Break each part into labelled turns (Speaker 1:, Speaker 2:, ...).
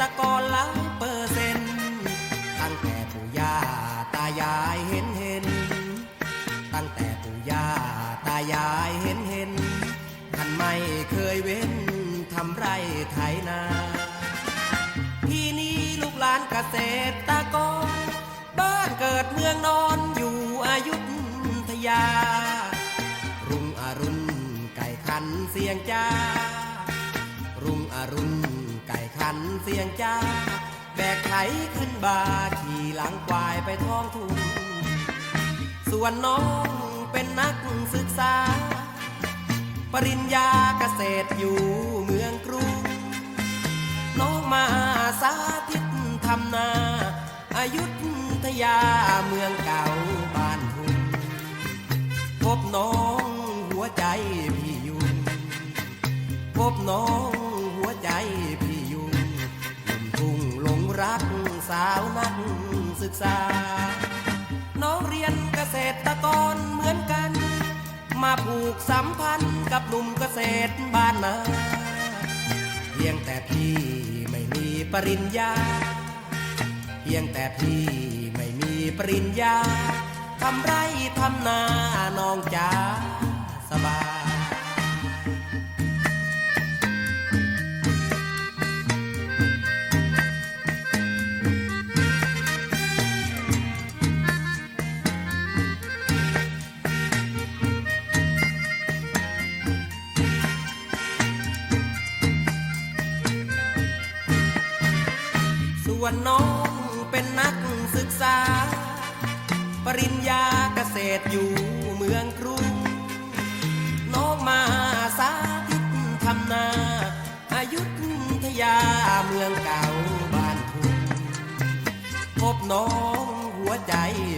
Speaker 1: ตกรหลายเปอร์เซ็นต์ตั้งแต่ปู่ย่าตายายเห็นเห็น ตั้งแต่ปู่ย่าตายายเห็นเห็นท่านไม่เคยเว้นทำไรไถนาที่นี้ลูกหลานเกษตรตกร บ้านเกิดเมืองนอนอยู่อายุทยา รุ่งอรุณไก่ขันเสียงจ้า รุ่งอรุณันเสียงจ้า แบกไถขึ้นบาขี่หลังควายไปท้องทุ่งส่วนน้องเป็นนักศึกษา ปริญญาเกษตรอยู่เมืองกรุงน้องมาสาธิตทำนาอายุทยาเมืองเก่าบ้านทุ่งพบน้องหัวใจพี่ยุงพบน้อง สาวนักศึกษา น้องเรียนเกษตรกรเหมือนกัน มาผูกสัมพันธ์กับหนุ่มเกษตรบ้านนาเพียงแต่พี่ไม่มีปริญญา เพียงแต่พี่ไม่มีปริญญาทำไรทำนาน้องจ๋าสบาย วนน้องเป็นนักศึกษา ปริญญาเกษตรอยู่เมืองกรุงน้องมาสาธิตทำนาอายุทยาเมืองเก่าบ้านทุ่งพบน้องหัวใจ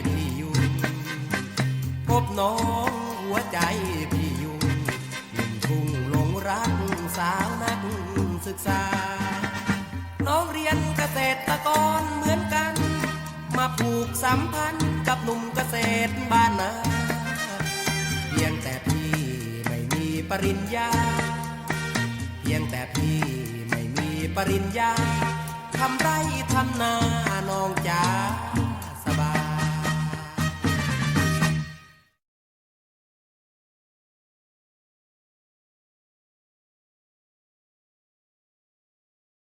Speaker 1: พี่ยุงพบน้องหัวใจพี่ยุงหนุ่มทุ่งหลงรักสาวนักศึกษา น้องเรียนเกษตรกรเหมือนกัน มาผูกสัมพันธ์กับหนุ่มเกษตรบ้านนาเพียงแต่พี่ไม่มีปริญญา เพียงแต่พี่ไม่มีปริญญาทำไรทำนาน้องจ๋า